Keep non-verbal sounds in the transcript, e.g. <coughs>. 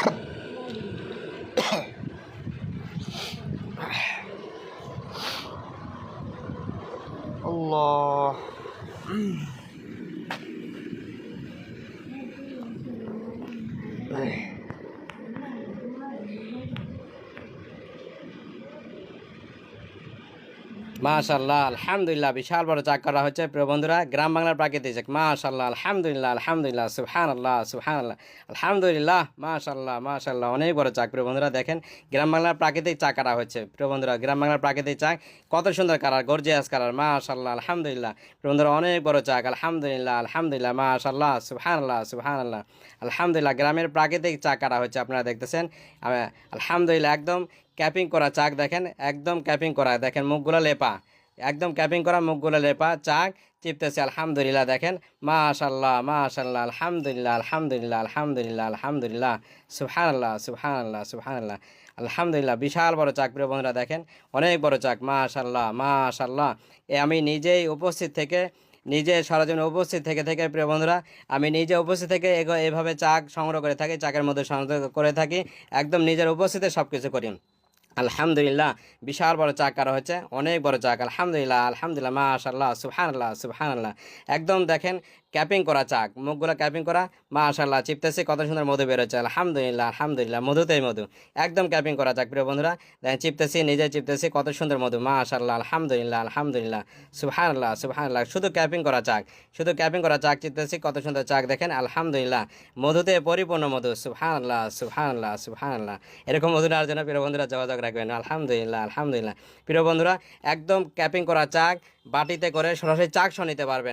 <coughs> আল্লাহ মাশাল্লাহ, আলহামদুলিল্লাহ, বিশাল বড় চাক করা হচ্ছে। প্রিয় বন্ধুরা, গ্রাম বাংলার প্রাকৃতিক চাক। মাশাল্লাহ, আলহামদুলিল্লাহ আলহামদুলিল্লাহ সুবহান আল্লাহ সুবহান আল্লাহ আলহামদুলিল্লাহ, মাশাল্লাহ মাশাল্লাহ, অনেক বড় চাক। প্রিয় বন্ধুরা, দেখেন, গ্রাম বাংলার প্রাকৃতিক চাক কাটা হচ্ছে। প্রিয় বন্ধুরা, গ্রাম বাংলার প্রাকৃতিক চাক, কত সুন্দর কালার, গর্জিয়াস কালার, মাশাল্লাহ, আলহামদুলিল্লাহ। প্রিয় বন্ধুরা, অনেক বড় চাক, আলহামদুলিল্লাহ আলহামদুলিল্লাহ, মাশাল্লাহ সুবহান আল্লাহ সুবহান আল্লাহ আলহামদুলিল্লাহ, গ্রামের প্রাকৃতিক চাক কাটা হচ্ছে, আপনারা দেখতেছেন। আলহামদুলিল্লাহ, একদম ক্যাপিং করা চাক দেখেন, একদম ক্যাপিং করা, দেখেন মুখগুলো লেপা, একদম ক্যাপিং করা মুখগুলো লেপা, চাক চিপতেছে, আলহামদুলিল্লাহ দেখেন মাশাল্লাহ মাশাল্লাহ আলহামদুলিল্লাহ আলহামদুলিল্লাহ আলহামদুলিল্লাহ আলহামদুলিল্লাহ সুবহান আল্লাহ সুবহান আল্লাহ সুবহান আল্লাহ আলহামদুলিল্লাহ, বিশাল বড় চাক, প্রিয় বন্ধুরা দেখেন, অনেক বড় চাক মাশাল্লাহ মাশাল্লাহ এ আমি নিজেই উপস্থিত থেকে, নিজে সরজমিনে উপস্থিত থেকে থেকে, প্রিয় বন্ধুরা, আমি নিজে উপস্থিত থেকে এভাবে চাক সংগ্রহ করে থাকি, চাকের মধ্যে সংগ্রহ করে থাকি, একদম নিজের উপস্থিতে সব কিছু করি। আলহামদুলিল্লাহ, বিশাল বড় চাক কারা হচ্ছে অনেক বড় চাক। আলহামদুলিল্লাহ আলহামদুলিল্লাহ মাশাল্লাহ সুবহানাল্লাহ সুবহানাল্লাহ। একদম দেখেন, ক্যাপিং করা চাক, মুখগুলো ক্যাপিং করা মাশাল্লাহ চিপতেছে, কত সুন্দর মধু বেরোচ্ছে আলহামদুলিল্লাহ আলহামদুলিল্লাহ, মধুতেই মধু। একদম ক্যাপিং করা চাক, প্রিয় বন্ধুরা। দেখেন, চিপতেছি নিজে চিপতেছি, কত সুন্দর মধু মাশাল্লাহ আলহামদুলিল্লাহ আলহামদুলিল্লাহ, সুবহানাল্লাহ সুবহানাল্লাহ, শুধু ক্যাপিং করা চাক, শুধু ক্যাপিং করা চাক, চিপতেছি, কত সুন্দর চাক, দেখেন, আলহামদুলিল্লাহ, মধুতে পরিপূর্ণ মধু, সুবহানাল্লাহ সুবহানাল্লাহ সুবহানাল্লাহ। এরকম মধু নেওয়ার জন্য, প্রিয় বন্ধুরা, যোগাযোগ রাখবেন আলহামদুলিল্লাহ আলহামদুলিল্লাহ। প্রিয় বন্ধুরা, একদম ক্যাপিং করা চাক, বাটিতে করে সরাসরি চাক নিতে পারবেন।